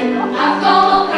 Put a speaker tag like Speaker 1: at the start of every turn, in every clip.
Speaker 1: I've gone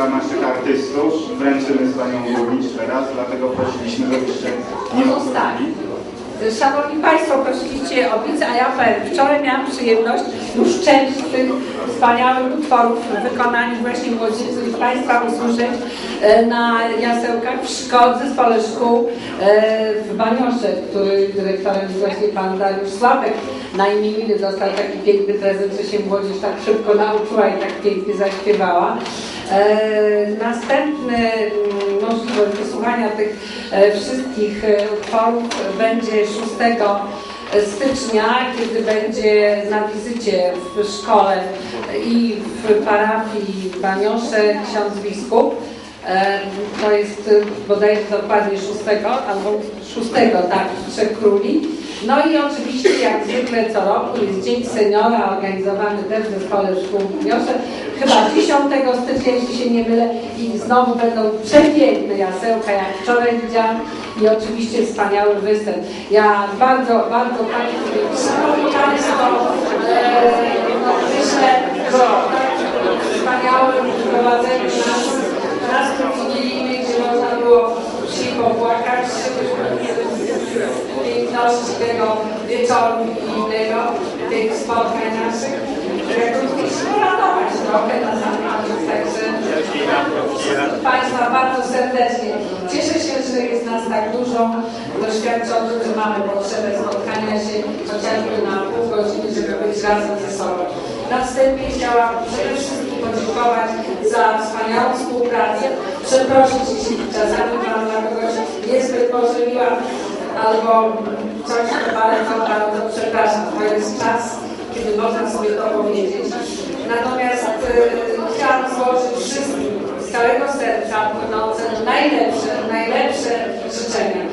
Speaker 1: dla naszych artystów. Wręczymy z Panią Burmistrz teraz, dlatego prosiliśmy, żebyście nie zostali.
Speaker 2: Szanowni Państwo, prosiliście o pizzę, a ja. Wczoraj miałam przyjemność już część z tych wspaniałych utworów wykonanych właśnie młodzieży z Państwa usłyszeć e, na jasełkach w Szkodze, zespole szkół e, w Baniosze, który dyrektorem jest właśnie Pan Dariusz Sławek. Na imieniny dostał taki piękny prezent, że się młodzież tak szybko nauczyła i tak pięknie zaśpiewała. E, Następny mm, możliwość wysłuchania tych e, wszystkich e, uchwał będzie 6 stycznia, kiedy będzie na wizycie w szkole i w parafii Baniosze ksiądz biskup. To jest bodajże dokładnie 6 albo 6, tak, Trzech Króli. No i oczywiście jak zwykle co roku jest Dzień Seniora organizowany też w Zespole Szkół w Gniosze. Chyba 10 stycznia, jeśli się nie mylę i znowu będą przepiękne jasełka, jak wczoraj widziałam i oczywiście wspaniały występ. Ja bardzo, bardzo Państwu, Państwo, no, myślę, że wspaniałym prowadzeniu nas, nas wigilijnych, gdzie można było się popłakać piękności tego wieczoru wigilijnego, tych spotkań naszych, poratować trochę na koniec, także Państwa bardzo serdecznie. Cieszę się, że jest nas tak dużo, doświadczonych, że mamy potrzebę spotkania się chociażby na pół godziny, żeby być razem ze sobą. Na wstępie chciałam przede wszystkim podziękować za wspaniałą współpracę, przeprosić, jeśli czasami Wam na kogoś niezbyt pożywiłam, albo to bardzo, bardzo przepraszam. To jest czas, kiedy można sobie to powiedzieć. Natomiast y, chciałam złożyć wszystkim z całego serca płynące najlepsze, najlepsze życzenia.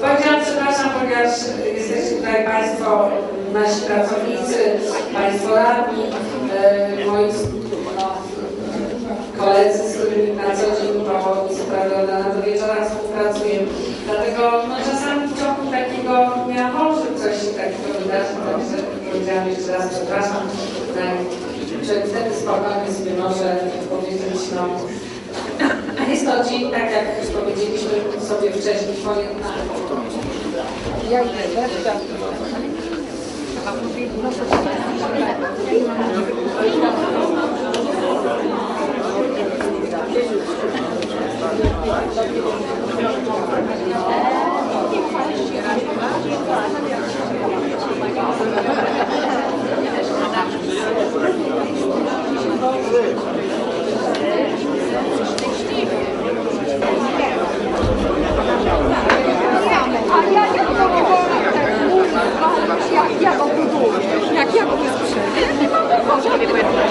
Speaker 2: Powiedziałam przepraszam, ponieważ jesteście tutaj Państwo, nasi pracownicy, Państwo radni, y, moi no, koledzy, z którymi na co dzień po co prawda na do wieczora współpracuję. Dlatego no, czasami w ciągu takiego dnia może coś się takiego wydarzyć, także powiedziałam jeszcze raz przepraszam. Że wtedy spokojnie sobie może powiedzieć, no jest to dzień, tak jak już powiedzieliśmy sobie wcześniej, pojednany. Ja idę, Berta.
Speaker 3: A ja jak to mogę tak mówić, jak ja go buduję, jak ja go sprzedaję, mam